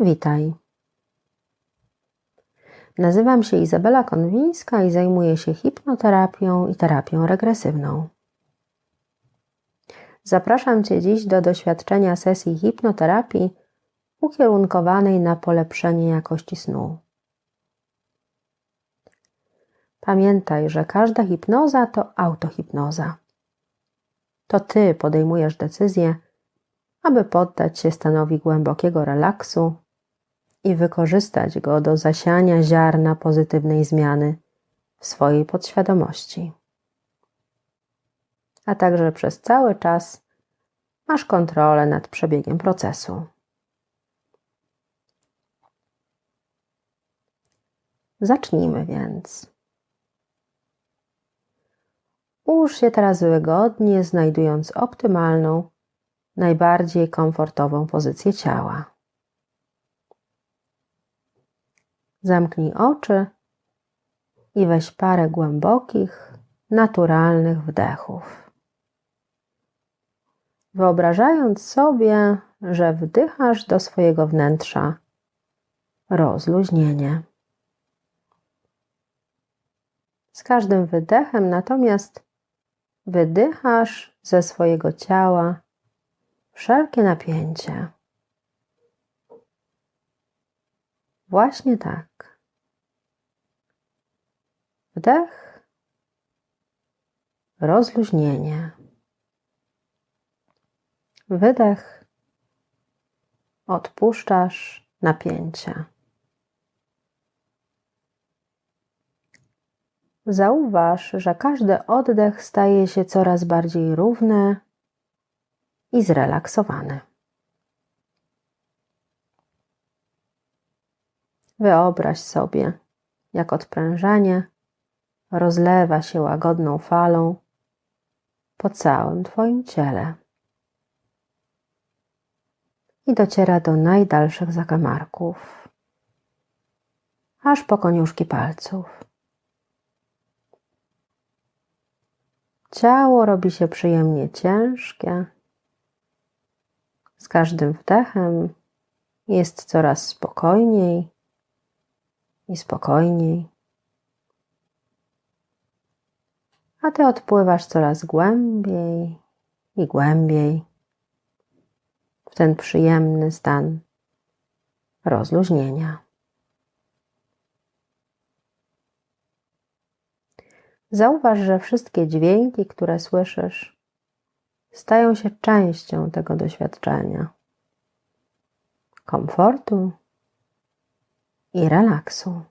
Witaj. Nazywam się Izabela Konwińska i zajmuję się hipnoterapią i terapią regresywną. Zapraszam Cię dziś do doświadczenia sesji hipnoterapii ukierunkowanej na polepszenie jakości snu. Pamiętaj, że każda hipnoza to autohipnoza. To Ty podejmujesz decyzję, aby poddać się stanowi głębokiego relaksu i wykorzystać go do zasiania ziarna pozytywnej zmiany w swojej podświadomości. A także przez cały czas masz kontrolę nad przebiegiem procesu. Zacznijmy więc. Ułóż się teraz wygodnie, znajdując optymalną, najbardziej komfortową pozycję ciała. Zamknij oczy i weź parę głębokich, naturalnych wdechów. Wyobrażając sobie, że wdychasz do swojego wnętrza rozluźnienie. Z każdym wydechem natomiast wydychasz ze swojego ciała wszelkie napięcie. Właśnie tak. Wdech, rozluźnienie. Wydech, odpuszczasz napięcie. Zauważ, że każdy oddech staje się coraz bardziej równy i zrelaksowany. Wyobraź sobie, jak odprężenie rozlewa się łagodną falą po całym Twoim ciele i dociera do najdalszych zakamarków, aż po koniuszki palców. Ciało robi się przyjemnie ciężkie. Z każdym wdechem jest coraz spokojniej i spokojniej. A ty odpływasz coraz głębiej i głębiej w ten przyjemny stan rozluźnienia. Zauważ, że wszystkie dźwięki, które słyszysz, stają się częścią tego doświadczenia komfortu i relaksu.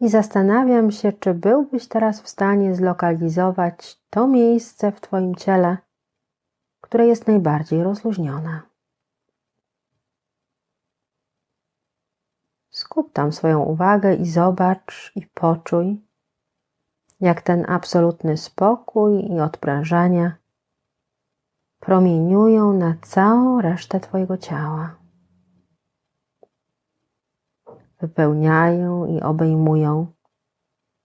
I zastanawiam się, czy byłbyś teraz w stanie zlokalizować to miejsce w Twoim ciele, które jest najbardziej rozluźnione. Skup tam swoją uwagę i zobacz i poczuj, jak ten absolutny spokój i odprężenie promieniują na całą resztę Twojego ciała. Wypełniają i obejmują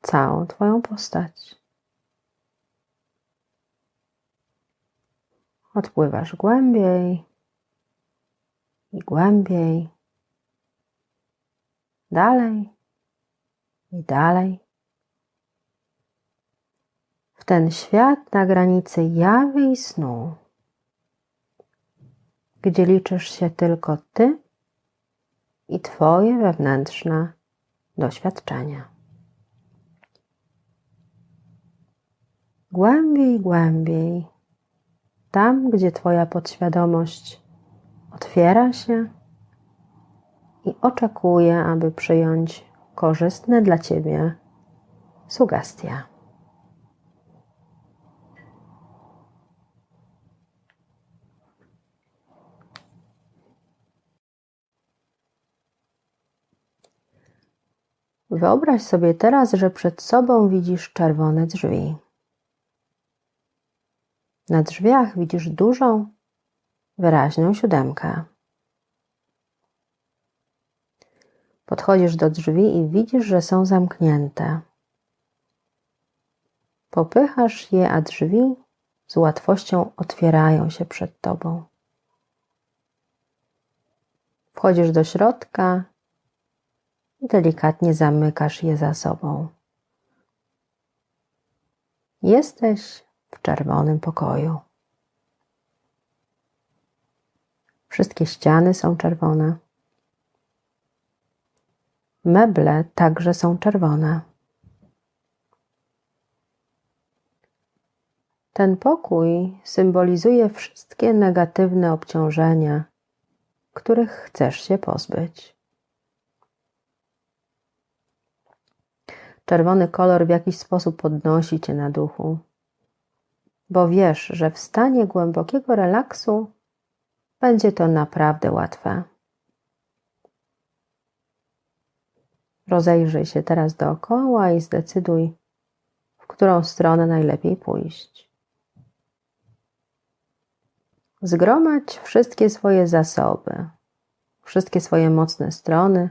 całą Twoją postać. Odpływasz głębiej i głębiej, dalej i dalej. W ten świat na granicy jawy i snu gdzie liczysz się tylko Ty i Twoje wewnętrzne doświadczenia. Głębiej, głębiej, tam, gdzie Twoja podświadomość otwiera się i oczekuje, aby przyjąć korzystne dla Ciebie sugestie. Wyobraź sobie teraz, że przed sobą widzisz czerwone drzwi. Na drzwiach widzisz dużą, wyraźną siódemkę. Podchodzisz do drzwi i widzisz, że są zamknięte. Popychasz je, a drzwi z łatwością otwierają się przed Tobą. Wchodzisz do środka i delikatnie zamykasz je za sobą. Jesteś w czerwonym pokoju. Wszystkie ściany są czerwone. Meble także są czerwone. Ten pokój symbolizuje wszystkie negatywne obciążenia, których chcesz się pozbyć. Czerwony kolor w jakiś sposób podnosi cię na duchu, bo wiesz, że w stanie głębokiego relaksu będzie to naprawdę łatwe. Rozejrzyj się teraz dookoła i zdecyduj, w którą stronę najlepiej pójść. Zgromadź wszystkie swoje zasoby, wszystkie swoje mocne strony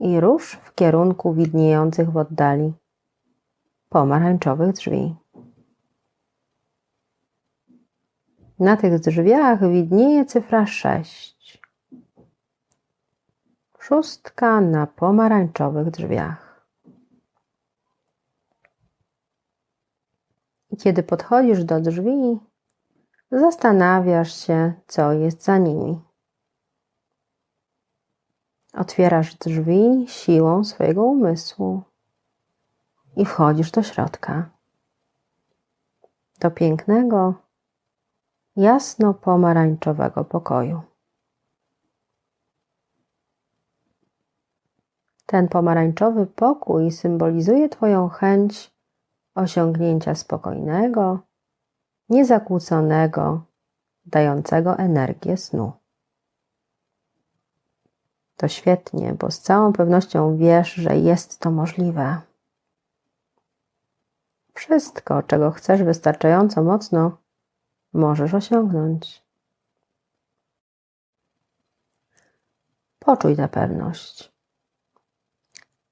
i rusz w kierunku widniejących w oddali pomarańczowych drzwi. Na tych drzwiach widnieje cyfra 6. Szóstka na pomarańczowych drzwiach. Kiedy podchodzisz do drzwi, zastanawiasz się, co jest za nimi. Otwierasz drzwi siłą swojego umysłu i wchodzisz do środka. Do pięknego, jasno-pomarańczowego pokoju. Ten pomarańczowy pokój symbolizuje Twoją chęć osiągnięcia spokojnego, niezakłóconego, dającego energię snu. To świetnie, bo z całą pewnością wiesz, że jest to możliwe. Wszystko, czego chcesz wystarczająco mocno, możesz osiągnąć. Poczuj tę pewność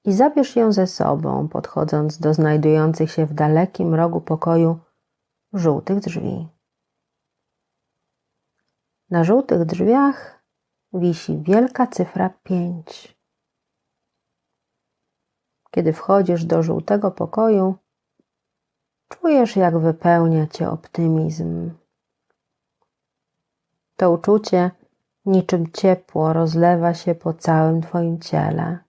i zabierz ją ze sobą, podchodząc do znajdujących się w dalekim rogu pokoju żółtych drzwi. Na żółtych drzwiach wisi wielka cyfra 5. Kiedy wchodzisz do żółtego pokoju, czujesz, jak wypełnia cię optymizm. To uczucie niczym ciepło rozlewa się po całym Twoim ciele.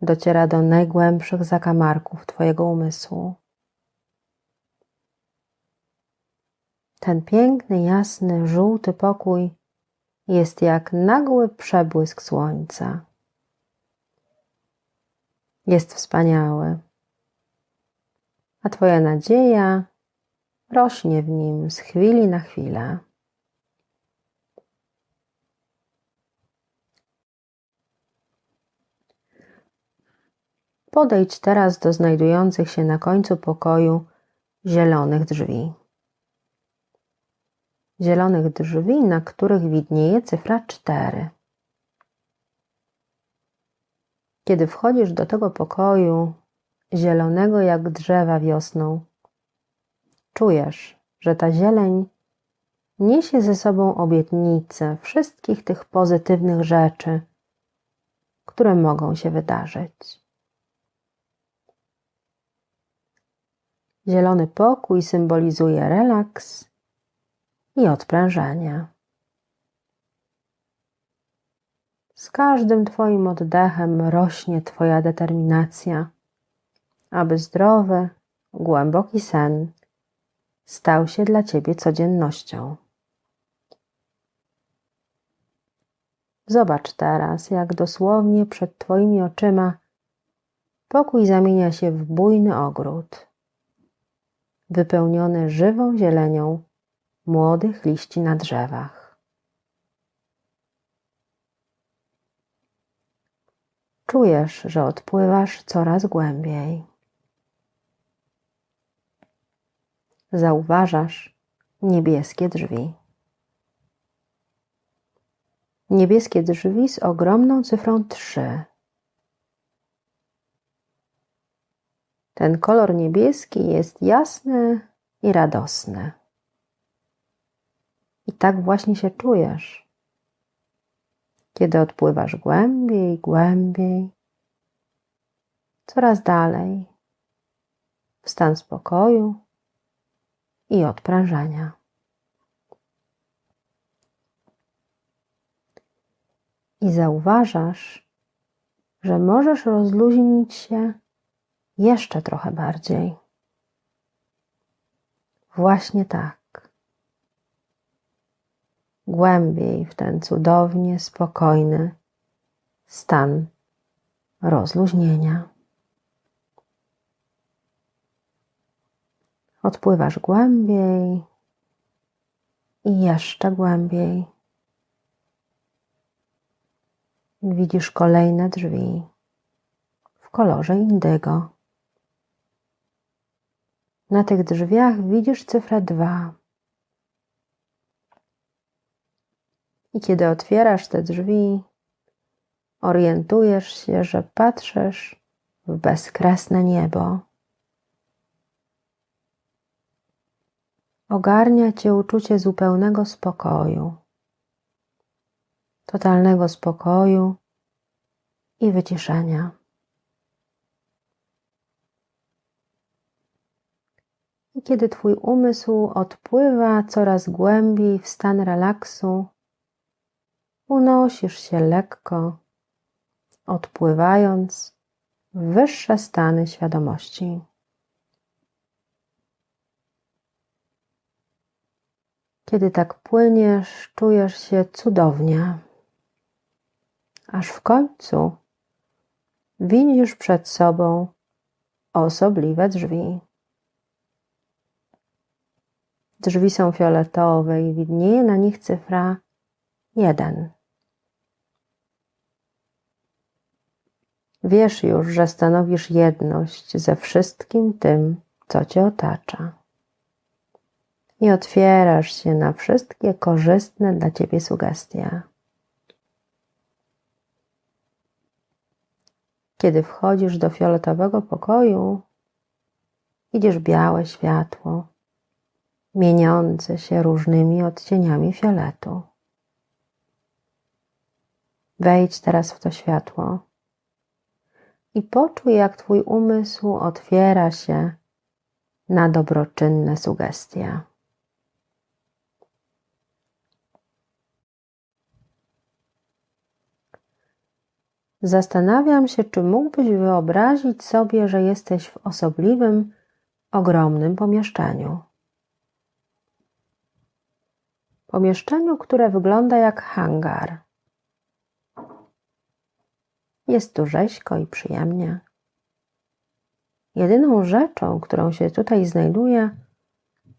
Dociera do najgłębszych zakamarków Twojego umysłu. Ten piękny, jasny, żółty pokój jest jak nagły przebłysk słońca. Jest wspaniały, a Twoja nadzieja rośnie w nim z chwili na chwilę. Podejdź teraz do znajdujących się na końcu pokoju zielonych drzwi. Zielonych drzwi, na których widnieje cyfra 4. Kiedy wchodzisz do tego pokoju, zielonego jak drzewa wiosną, czujesz, że ta zieleń niesie ze sobą obietnicę wszystkich tych pozytywnych rzeczy, które mogą się wydarzyć. Zielony pokój symbolizuje relaks i odprężenie. Z każdym Twoim oddechem rośnie Twoja determinacja, aby zdrowy, głęboki sen stał się dla Ciebie codziennością. Zobacz teraz, jak dosłownie przed Twoimi oczyma pokój zamienia się w bujny ogród wypełnione żywą zielenią młodych liści na drzewach. Czujesz, że odpływasz coraz głębiej. Zauważasz niebieskie drzwi. Niebieskie drzwi z ogromną cyfrą 3 Ten kolor niebieski jest jasny i radosny. I tak właśnie się czujesz, kiedy odpływasz głębiej, głębiej, coraz dalej, w stan spokoju i odprężenia. I zauważasz, że możesz rozluźnić się jeszcze trochę bardziej. Właśnie tak. Głębiej w ten cudownie spokojny stan rozluźnienia. Odpływasz głębiej i jeszcze głębiej. Widzisz kolejne drzwi w kolorze indygo. Na tych drzwiach widzisz cyfrę 2. I kiedy otwierasz te drzwi, orientujesz się, że patrzysz w bezkresne niebo. Ogarnia cię uczucie zupełnego spokoju, totalnego spokoju i wyciszenia. I kiedy Twój umysł odpływa coraz głębiej w stan relaksu, unosisz się lekko, odpływając w wyższe stany świadomości. Kiedy tak płyniesz, czujesz się cudownie, aż w końcu widzisz przed sobą osobliwe drzwi. Drzwi są fioletowe i widnieje na nich cyfra jeden. Wiesz już, że stanowisz jedność ze wszystkim tym, co cię otacza. I otwierasz się na wszystkie korzystne dla ciebie sugestie. Kiedy wchodzisz do fioletowego pokoju, widzisz białe światło, mieniące się różnymi odcieniami fioletu. Wejdź teraz w to światło i poczuj, jak Twój umysł otwiera się na dobroczynne sugestie. Zastanawiam się, czy mógłbyś wyobrazić sobie, że jesteś w osobliwym, ogromnym pomieszczeniu. Pomieszczeniu, które wygląda jak hangar. Jest tu rzeźko i przyjemnie. Jedyną rzeczą, którą się tutaj znajduje,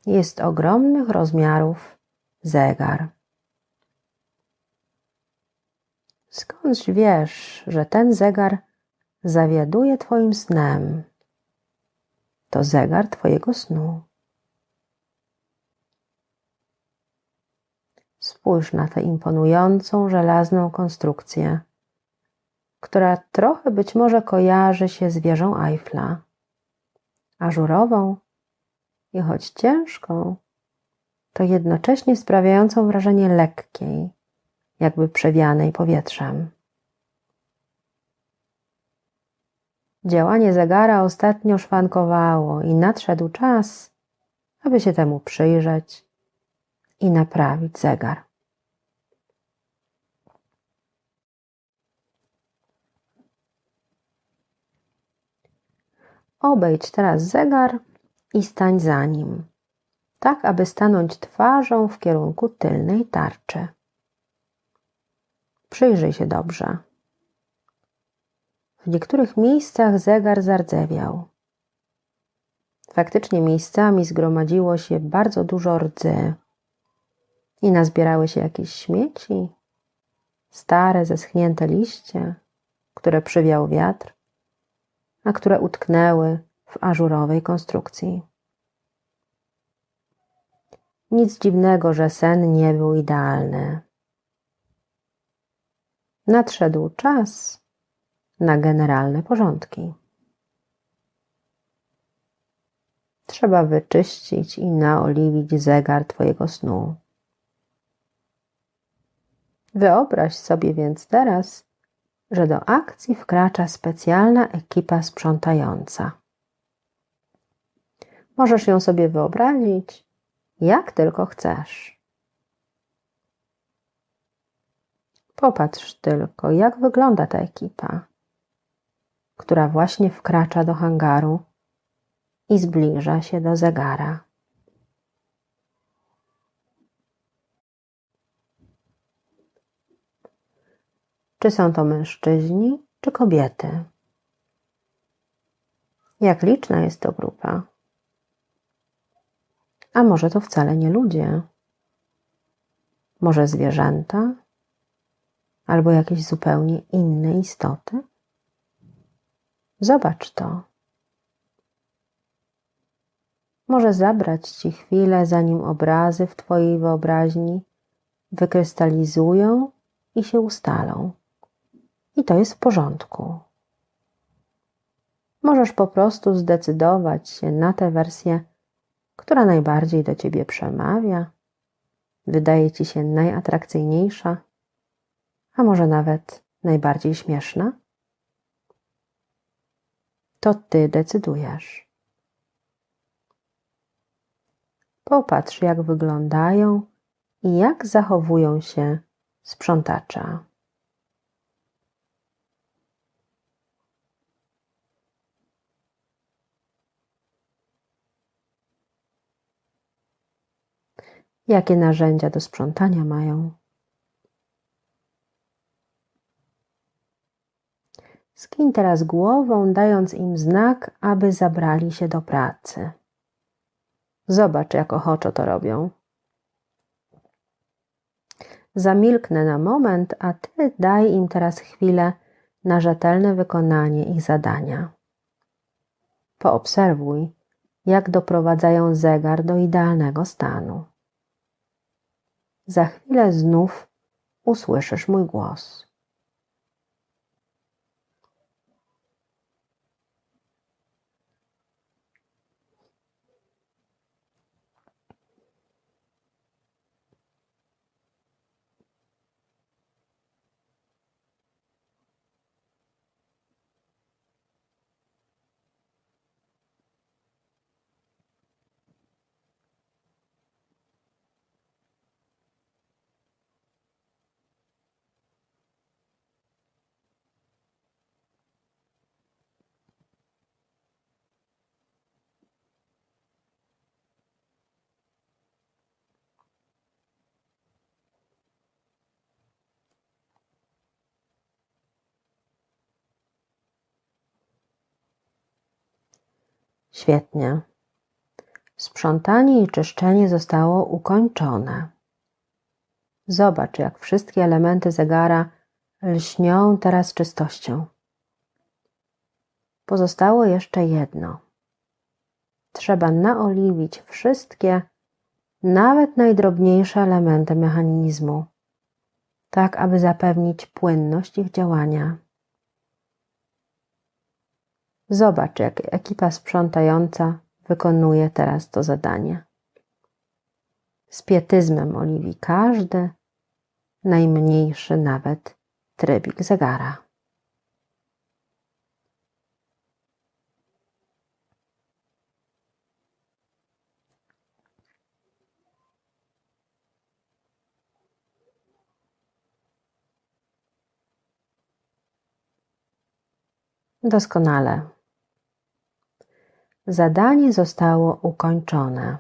jest ogromnych rozmiarów zegar. Skądś wiesz, że ten zegar zawiaduje Twoim snem? To zegar Twojego snu. Spójrz na tę imponującą żelazną konstrukcję, która trochę być może kojarzy się z wieżą Eiffla, ażurową i choć ciężką, to jednocześnie sprawiającą wrażenie lekkiej, jakby przewianej powietrzem. Działanie zegara ostatnio szwankowało i nadszedł czas, aby się temu przyjrzeć i naprawić zegar. Obejdź teraz zegar i stań za nim, tak aby stanąć twarzą w kierunku tylnej tarczy. Przyjrzyj się dobrze. W niektórych miejscach zegar zardzewiał. Faktycznie miejscami zgromadziło się bardzo dużo rdzy i nazbierały się jakieś śmieci, stare, zeschnięte liście, które przywiał wiatr, a które utknęły w ażurowej konstrukcji. Nic dziwnego, że sen nie był idealny. Nadszedł czas na generalne porządki. trzeba wyczyścić i naoliwić zegar Twojego snu. Wyobraź sobie więc teraz, że do akcji wkracza specjalna ekipa sprzątająca. Możesz ją sobie wyobrazić, jak tylko chcesz. Popatrz tylko, jak wygląda ta ekipa, która właśnie wkracza do hangaru i zbliża się do zegara. Czy są to mężczyźni, czy kobiety? Jak liczna jest to grupa? A może to wcale nie ludzie? Może zwierzęta? Albo jakieś zupełnie inne istoty? Zobacz to. Może zabrać ci chwilę, zanim obrazy w Twojej wyobraźni wykrystalizują i się ustalą. I to jest w porządku. Możesz po prostu zdecydować się na tę wersję, która najbardziej do Ciebie przemawia, wydaje Ci się najatrakcyjniejsza, a może nawet najbardziej śmieszna? To Ty decydujesz. Popatrz, jak wyglądają i jak zachowują się sprzątacze. Jakie narzędzia do sprzątania mają? Skiń teraz głową, dając im znak, aby zabrali się do pracy. Zobacz, jak ochoczo to robią. Zamilknę na moment, a ty daj im teraz chwilę na rzetelne wykonanie ich zadania. Poobserwuj, jak doprowadzają zegar do idealnego stanu. Za chwilę znów usłyszysz mój głos. Świetnie. Sprzątanie i czyszczenie zostało ukończone. Zobacz, jak wszystkie elementy zegara lśnią teraz czystością. Pozostało jeszcze jedno. Trzeba naoliwić wszystkie, nawet najdrobniejsze elementy mechanizmu, tak aby zapewnić płynność ich działania. Zobacz, jak ekipa sprzątająca wykonuje teraz to zadanie. Z pietyzmem oliwi każdy, najmniejszy nawet trybik zegara. Doskonale. Zadanie zostało ukończone.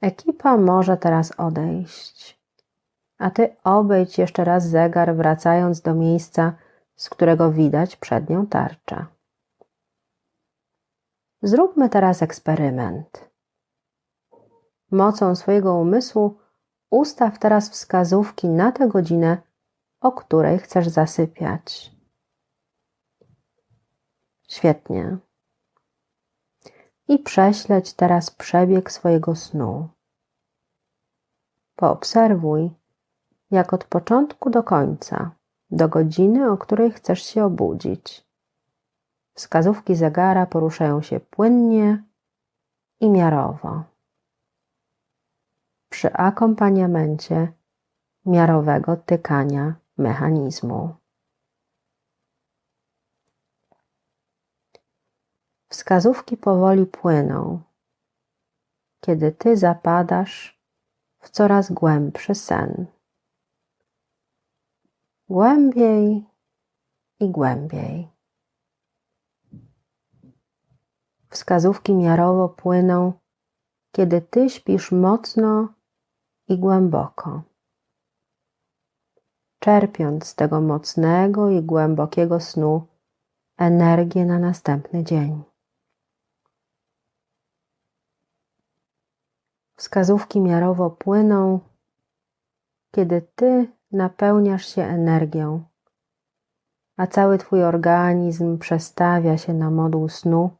Ekipa może teraz odejść, a ty obejdź jeszcze raz zegar, wracając do miejsca, z którego widać przednią tarczę. Zróbmy teraz eksperyment. Mocą swojego umysłu ustaw teraz wskazówki na tę godzinę, o której chcesz zasypiać. Świetnie i prześledź teraz przebieg swojego snu. Poobserwuj, jak od początku do końca, do godziny, o której chcesz się obudzić. Wskazówki zegara poruszają się płynnie i miarowo. Przy akompaniamencie miarowego tykania mechanizmu. Wskazówki powoli płyną, kiedy ty zapadasz w coraz głębszy sen. Głębiej i głębiej. Wskazówki miarowo płyną, kiedy ty śpisz mocno i głęboko. Czerpiąc z tego mocnego i głębokiego snu energię na następny dzień. Wskazówki miarowo płyną, kiedy ty napełniasz się energią, a cały twój organizm przestawia się na moduł snu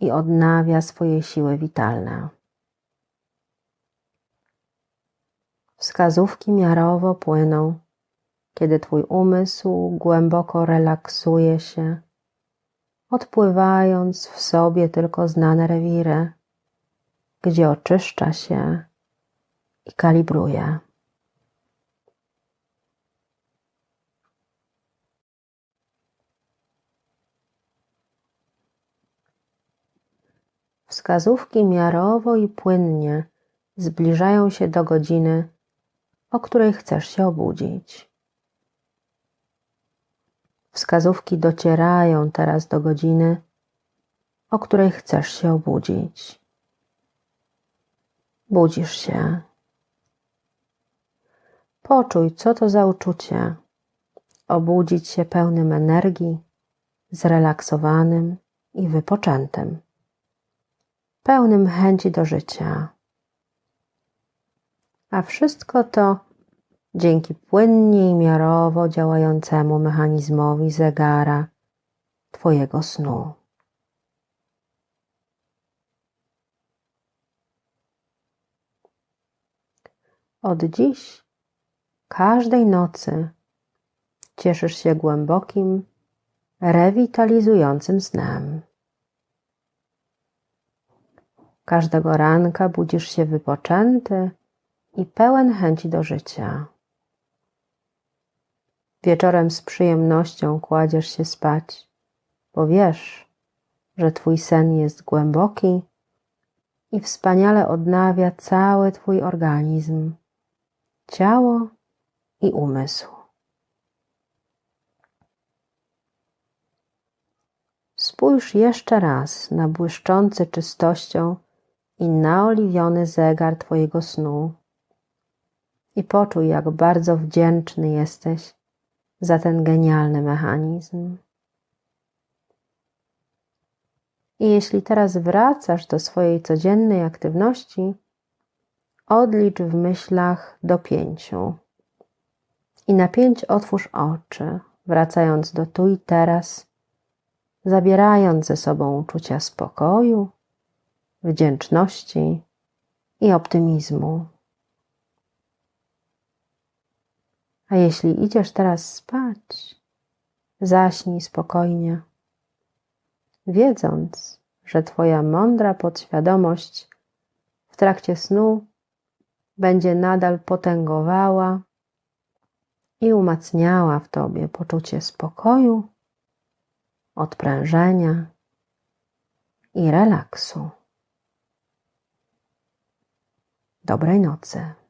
i odnawia swoje siły witalne. Wskazówki miarowo płyną, kiedy Twój umysł głęboko relaksuje się, odpływając w sobie tylko znane rewiry, gdzie oczyszcza się i kalibruje. Wskazówki miarowo i płynnie zbliżają się do godziny, o której chcesz się obudzić. Wskazówki docierają teraz do godziny, o której chcesz się obudzić. Budzisz się. Poczuj, co to za uczucie. Obudzić się pełnym energii, zrelaksowanym i wypoczętym pełnym chęci do życia. A wszystko to dzięki płynnie i miarowo działającemu mechanizmowi zegara Twojego snu. Od dziś, każdej nocy, cieszysz się głębokim, rewitalizującym snem. Każdego ranka budzisz się wypoczęty i pełen chęci do życia. Wieczorem z przyjemnością kładziesz się spać, bo wiesz, że Twój sen jest głęboki i wspaniale odnawia cały Twój organizm, ciało i umysł. Spójrz jeszcze raz na błyszczący czystością i naoliwiony zegar Twojego snu i poczuj, jak bardzo wdzięczny jesteś za ten genialny mechanizm. I jeśli teraz wracasz do swojej codziennej aktywności, odlicz w myślach do pięciu. I na pięć otwórz oczy, wracając do tu i teraz, zabierając ze sobą uczucia spokoju, wdzięczności i optymizmu. A jeśli idziesz teraz spać, zaśnij spokojnie, wiedząc, że Twoja mądra podświadomość w trakcie snu będzie nadal potęgowała i umacniała w Tobie poczucie spokoju, odprężenia i relaksu. Dobrej nocy.